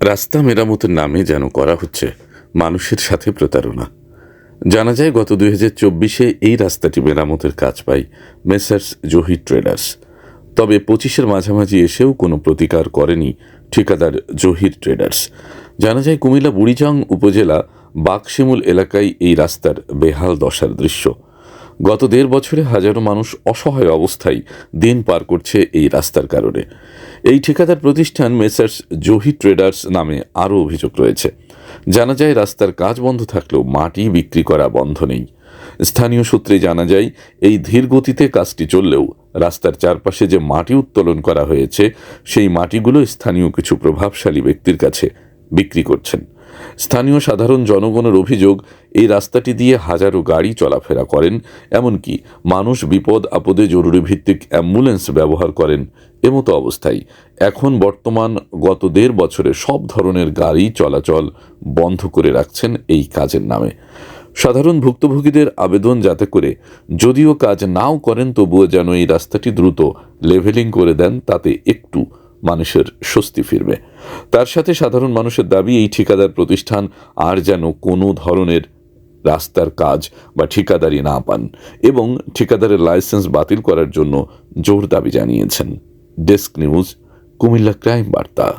রাস্তা মেরামতের নামে যেন করা হচ্ছে মানুষের সাথে প্রতারণা। জানা যায়, গত দুই হাজার চব্বিশে এই রাস্তাটি মেরামতের কাজ পায় মেসার্স জহি ট্রেডার্স তবে পঁচিশের মাঝামাঝি এসেও কোনো প্রতিকার করেনি ঠিকাদার জহির ট্রেডার্স জানা যায় কুমিল্লা বুড়িচং উপজেলা বাকশিমুল এলাকায় এই রাস্তার বেহাল দশার দৃশ্য। গত দেড় বছরে হাজারো মানুষ অসহায় অবস্থায় দিন পার করছে এই রাস্তার কারণে। এই ঠিকাদার প্রতিষ্ঠান মেসার্স জহি ট্রেডার্স নামে আরও অভিযোগ রয়েছে। জানা যায়, রাস্তার কাজ বন্ধ থাকলেও মাটি বিক্রি করা বন্ধ নেই। স্থানীয় সূত্রে জানা যায়, এই ধীর গতিতে কাজটি চললেও রাস্তার চারপাশে যে মাটি উত্তোলন করা হয়েছে, সেই মাটিগুলো স্থানীয় কিছু প্রভাবশালী ব্যক্তির কাছে বিক্রি করছেন। স্থানীয় সাধারণ জনগণের অভিযোগ, এই রাস্তাটি দিয়ে হাজারো গাড়ি চলাফেরা করেন, এমনকি মানুষ বিপদ, আপদে জরুরি ভিত্তিক অ্যাম্বুলেন্স ব্যবহার করেন। এমতো অবস্থায় এখন বর্তমান গত দেড় বছরে সব ধরনের গাড়ি চলাচল বন্ধ করে রাখছেন এই কাজের নামে। সাধারণ ভুক্তভোগীদের আবেদন যাতে করে যদিও কাজ নাও করেন, তবুও যেন এই রাস্তাটি দ্রুত লেভেলিং করে দেন, তাতে একটু মানুষের স্বস্তি ফিরবে। তার সাথে সাধারণ মানুষের দাবি, এই ঠিকাদার প্রতিষ্ঠান আর যেন কোনো ধরনের রাস্তার কাজ বা ঠিকাদারি না পান এবং ঠিকাদারের লাইসেন্স বাতিল করার জন্য জোর দাবি জানিয়েছেন। ডেস্ক নিউজ, কুমিল্লা ক্রাইম বার্তা।